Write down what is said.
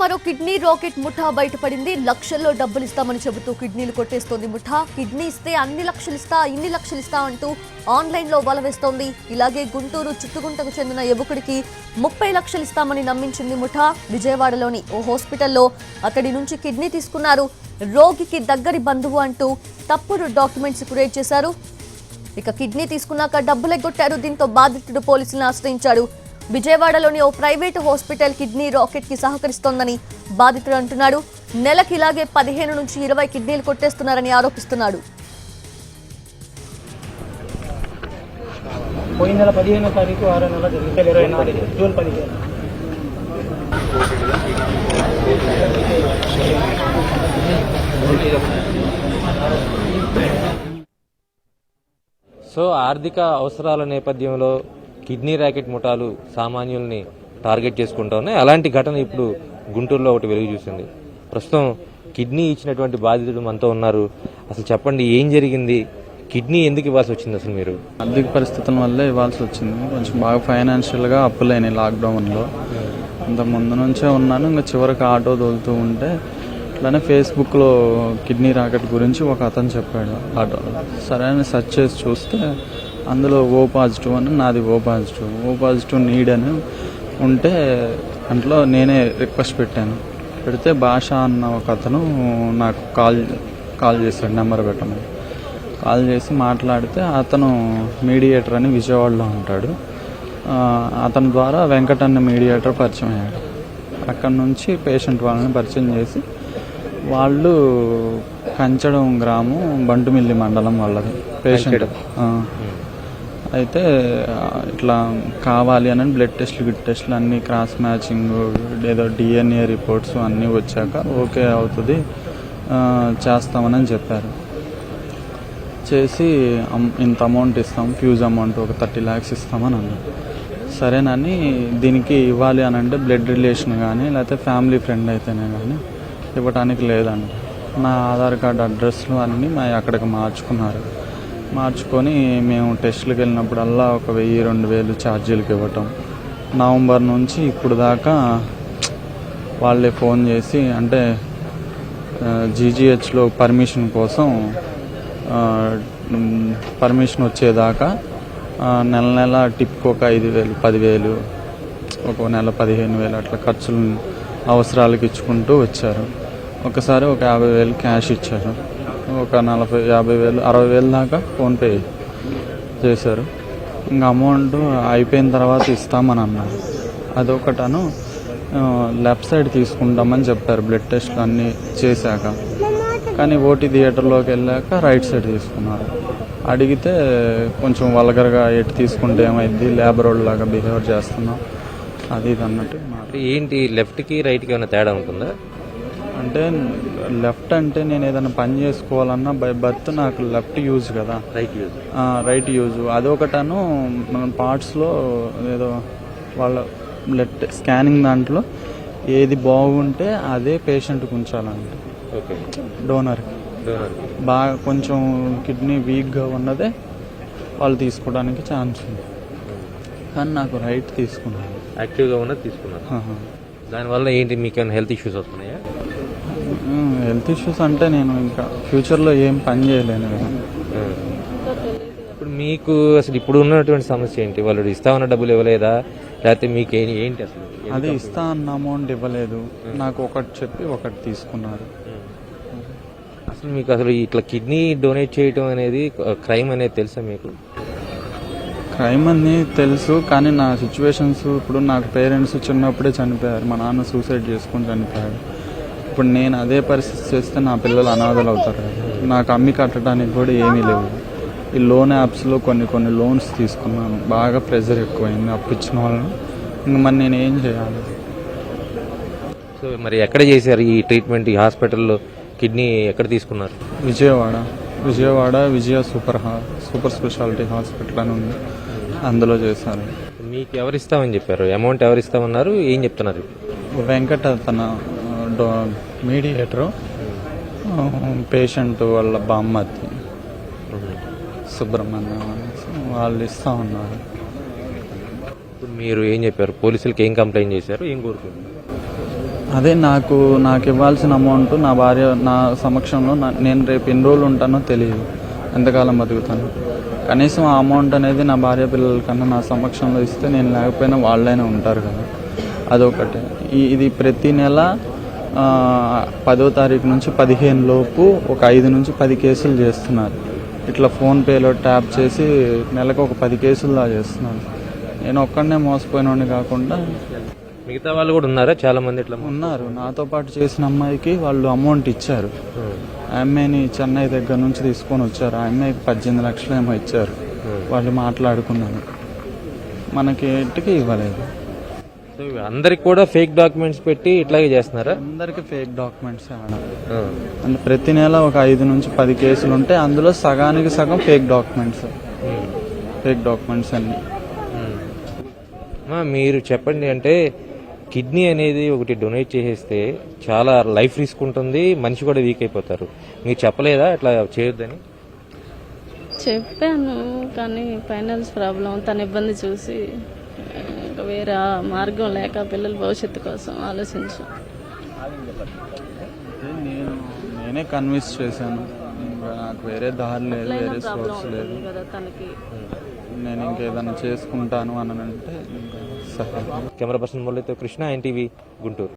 మరో kidney racket ముఠా బయటపడింది. లక్షల్లో డబ్బులు ఇస్తామని చెబుతూ కిడ్నీలు కొట్టేస్తోంది ముఠా. కిడ్నీ ఇస్తే అన్ని లక్షలు ఇస్తా ఇన్ని లక్షలు ఇస్తా అంటూ ఆన్లైన్లో వల వేస్తోంది. ఇలాగే గుంటూరు చుట్టుగుంటకు చెందిన యువకుడికి ముప్పై లక్షలు ఇస్తామని నమ్మించింది ముఠా. విజయవాడలోని ఓ హాస్పిటల్లో అతడి నుంచి కిడ్నీ తీసుకున్నారు. రోగికి దగ్గరి బంధువు అంటూ తప్పుడు డాక్యుమెంట్స్ క్రియేట్ చేశారు. ఇక కిడ్నీ తీసుకున్నాక డబ్బులెగ్గొట్టారు దీంతో బాధితుడు పోలీసులను ఆశ్రయించాడు. విజయవాడలోని ఓ ప్రైవేటు హాస్పిటల్ కిడ్నీ రాకెట్కి సహకరిస్తోందని బాధితుడు అంటున్నాడు. నెలకి ఇలాగే పదిహేను నుంచి ఇరవై కిడ్నీలు కొట్టేస్తున్నారని ఆరోపిస్తున్నాడు. పోయిన నెల పదిహేనో తారీఖు ఆరో నెల జరిగింది ఇరవై నాలుగు జూన్ పదిహేను. సో ఆర్థిక అవసరాల నేపథ్యంలో కిడ్నీ ర్యాకెట్ ముఠాలు సామాన్యుల్ని టార్గెట్ చేసుకుంటూ ఉన్నాయి. అలాంటి ఘటన ఇప్పుడు గుంటూరులో ఒకటి వెలుగు చూసింది. ప్రస్తుతం కిడ్నీ ఇచ్చినటువంటి బాధితుడు మనతో ఉన్నారు. అసలు చెప్పండి ఏం జరిగింది? కిడ్నీ ఎందుకు ఇవ్వాల్సి వచ్చింది అసలు మీరు? ఆర్థిక పరిస్థితుల వల్లే ఇవ్వాల్సి వచ్చింది. కొంచెం బాగా ఫైనాన్షియల్గా అప్పులైనాయి లాక్డౌన్లో అంత ముందు నుంచే ఉన్నాను. ఇంకా చివరికి ఆటో తోలుతూ ఉంటే అట్లానే ఫేస్బుక్లో కిడ్నీ రాకెట్ గురించి ఒక అతను చెప్పాడు. ఆటోలో సరే అని సెర్చ్ చేసి చూస్తే అందులో ఓ పాజిటివ్ అని నాది O positive. O positive need అని ఉంటే దాంట్లో నేనే రిక్వెస్ట్ పెట్టాను. పెడితే భాష అన్న ఒక అతను నాకు కాల్ కాల్ చేశాడు నెంబర్ పెట్టమని. కాల్ చేసి మాట్లాడితే అతను మీడియేటర్ అని విజయవాడలో ఉంటాడు. అతని ద్వారా వెంకట్ అన్న మీడియేటర్ పరిచయం అయ్యాడు. అక్కడ నుంచి పేషెంట్ వాళ్ళని పరిచయం చేసి వాళ్ళు కంచడం గ్రామం బంటుమిల్లి మండలం వాళ్ళది. పేషెంట్. అయితే ఇట్లా కావాలి అని బ్లడ్ టెస్ట్లు గిట్ టెస్ట్లు అన్నీ క్రాస్ మ్యాచింగ్ ఏదో డిఎన్ఏ రిపోర్ట్స్ అన్నీ వచ్చాక ఓకే అవుతుంది చేస్తామని చెప్పారు. చేసి అమ్- ఇంత అమౌంట్ ఇస్తాం ఫ్యూజ్ అమౌంట్ ఒక థర్టీ ల్యాక్స్ ఇస్తామని అన్నారు. సరేనని దీనికి ఇవ్వాలి అని అంటే బ్లడ్ రిలేషన్ కానీ లేకపోతే ఫ్యామిలీ ఫ్రెండ్ అయితేనే కానీ ఇవ్వటానికి లేదండి నా ఆధార్ కార్డ్ అడ్రస్లు అన్నీ మా అక్కడికి మార్చుకున్నారు. మార్చుకొని మేము టెస్టులకు వెళ్ళినప్పుడల్లా ఒక వెయ్యి రెండు వేలు ఛార్జీలకు ఇవ్వటం. నవంబర్ నుంచి ఇప్పుడు దాకా వాళ్ళే ఫోన్ చేసి అంటే జీజీహెచ్లో పర్మిషన్ కోసం పర్మిషన్ వచ్చేదాకా నెల నెల టిప్కి ఒక ఐదు వేలు పదివేలు ఒక నెల పదిహేను వేలు అట్లా ఖర్చులు అవసరాలకు ఇచ్చుకుంటూ వచ్చారు. ఒకసారి ఒక యాభై వేలు క్యాష్ ఇచ్చారు. ఒక నలభై యాభై వేలు అరవై వేలు దాకా ఫోన్పే చేశారు. ఇంకా అమౌంట్ అయిపోయిన తర్వాత ఇస్తామని అన్నారు. అదొకటను లెఫ్ట్ సైడ్ తీసుకుంటామని చెప్పారు బ్లడ్ టెస్ట్ అన్నీ చేశాక. కానీ ఓటీ థియేటర్లోకి వెళ్ళాక రైట్ సైడ్ తీసుకున్నారు. అడిగితే కొంచెం వల్గర్గా ఎటు తీసుకుంటే ఏమైంది లేబర్ లాగా బిహేవ్ చేస్తున్నాం అది ఇది అన్నట్టు ఏంటి లెఫ్ట్కి రైట్కి ఏమైనా తేడా ఉంటుందా? అంటే లెఫ్ట్ అంటే నేను ఏదైనా పని చేసుకోవాలన్నా బై బర్త్ నాకు లెఫ్ట్ యూజ్ కదా. రైట్ యూజ్ రైట్ యూజ్ అదొకటను మన పార్ట్స్లో ఏదో వాళ్ళ బ్లడ్ స్కానింగ్ దాంట్లో ఏది బాగుంటే అదే పేషెంట్కి ఉంచాలంట. ఓకే. డోనర్కి డోనర్ బాగా కొంచెం కిడ్నీ వీక్గా ఉన్నదే వాళ్ళు తీసుకోవడానికి ఛాన్స్ ఉంది. కానీ నాకు రైట్ తీసుకున్నాను యాక్టివ్గా ఉన్నది తీసుకున్నారు. దానివల్ల ఏంటి? మీకు ఏమైనా హెల్త్ ఇష్యూస్ వస్తున్నాయా? హెల్త్ ఇష్యూస్ అంటే నేను ఇంకా ఫ్యూచర్లో ఏం పని చేయలేను కదా. ఇప్పుడు మీకు అసలు ఇప్పుడు ఉన్నటువంటి సమస్య ఏంటి? వాళ్ళు ఇస్తామన్న డబ్బులు ఇవ్వలేదా? లేకపోతే మీకు ఏంటి అసలు? అది ఇస్తా అన్న అమౌంట్ ఇవ్వలేదు. నాకు ఒకటి చెప్పి ఒకటి తీసుకున్నారు. అసలు మీకు అసలు ఇట్లా కిడ్నీ డొనేట్ చేయడం అనేది క్రైమ్ అనేది తెలుసా మీకు? క్రైమ్ అని తెలుసు కానీ నా సిచ్యువేషన్స్ ఇప్పుడు నాకు పేరెంట్స్ చిన్నప్పుడే చనిపోయారు. మా నాన్న సూసైడ్ చేసుకుని చనిపోయాడు. ఇప్పుడు నేను అదే పరిస్థితి చేస్తే నా పిల్లలు అనాథలు అవుతారు. నాకు అమ్మి కట్టడానికి కూడా ఏమీ లేవు. ఈ లోన్ యాప్స్లో కొన్ని కొన్ని లోన్స్ తీసుకున్నాను. బాగా ప్రెషర్ ఎక్కువైంది అప్పు ఇచ్చిన వాళ్ళని. ఇంక మరి నేను ఏం చేయాలి? సో మరి ఎక్కడ చేశారు ఈ ట్రీట్మెంట్? ఈ హాస్పిటల్లో కిడ్నీ ఎక్కడ తీసుకున్నారు? విజయవాడ. విజయవాడ విజయ సూపర్ హా సూపర్ స్పెషాలిటీ హాస్పిటల్ అని ఉంది. అందులో చేశారు. మీకు ఎవరు ఇస్తామని చెప్పారు? అమౌంట్ ఎవరు ఇస్తామన్నారు ఏం చెప్తున్నారు? వెంకట తన మీడియేటరు. పేషెంట్ వాళ్ళ బామ్మతి సుబ్రహ్మణ్యం వాళ్ళు ఇస్తా ఉన్నారు. ఇప్పుడు మీరు ఏం చెప్పారు? పోలీసులకి ఏం కంప్లైంట్ చేశారు? ఏం కోరుకుంటున్నారు? అదే నాకు నాకు ఇవ్వాల్సిన అమౌంట్ నా భార్య నా సమక్షంలో నేను రేపు ఎన్ని రోజులు ఉంటానో తెలియదు. ఎంతకాలం బతుకుతాను? కనీసం ఆ అమౌంట్ అనేది నా భార్య పిల్లల కన్నా నా సమక్షంలో ఇస్తే నేను లేకపోయినా వాళ్ళైనా ఉంటారు కదా. అదొకటి. ఇది ప్రతి నెల పదో తారీఖు నుంచి పదిహేను లోపు ఒక ఐదు నుంచి పది కేసులు చేస్తున్నారు. ఇట్లా ఫోన్పేలో ట్యాప్ చేసి నెలకు ఒక పది కేసులు దా చేస్తున్నారు. నేను ఒక్కడనే మోసపోయినోడిని కాకుండా మిగతా వాళ్ళు కూడా ఉన్నారా? చాలా మంది ఇట్లా ఉన్నారు. నాతో పాటు చేసిన అమ్మాయికి వాళ్ళు అమౌంట్ ఇచ్చారు. ఆ అమ్మాయిని చెన్నై దగ్గర నుంచి తీసుకొని వచ్చారు. ఆ అమ్మాయికి పద్దెనిమిది లక్షలు ఏమో ఇచ్చారు వాళ్ళు మాట్లాడుకున్నారు మనకి ఇంటికి ఇవ్వలేదు. అందరికి కూడా ఫేక్ డాక్యుమెంట్స్ పెట్టి ఇట్లాగే చేస్తున్నారా? అందరికి ఫేక్ డాక్యుమెంట్స్ అంటే ప్రతి నెల ఒక ఐదు నుంచి పది కేసులు ఉంటే అందులో సగానికి సగం ఫేక్ డాక్యుమెంట్స్ ఫేక్ డాక్యుమెంట్స్ అన్ని. మీరు చెప్పండి అంటే కిడ్నీ అనేది ఒకటి డొనేట్ చేసేస్తే చాలా లైఫ్ రిస్క్ ఉంటుంది మనిషి కూడా వీక్ అయిపోతారు. మీరు చెప్పలేదా ఇట్లా చేయొద్దని? చెప్పాను కానీ ఫైనాన్స్ ప్రాబ్లం తన ఇబ్బంది చూసి ఇంకా వేరే మార్గం లేక పిల్లల భవిష్యత్తు కోసం ఆలోచించు. నేను నేనే కన్విన్స్ చేశాను. ఇంకా నాకు వేరే దారి లేదు వేరే సోర్స్ లేదు. కదా తనకి. నేను ఇంకేదైనా చేసుకుంటాను అని అంటే కెమెరా పర్సన్ మురళితో కృష్ణ ఎన్టీవీ గుంటూరు.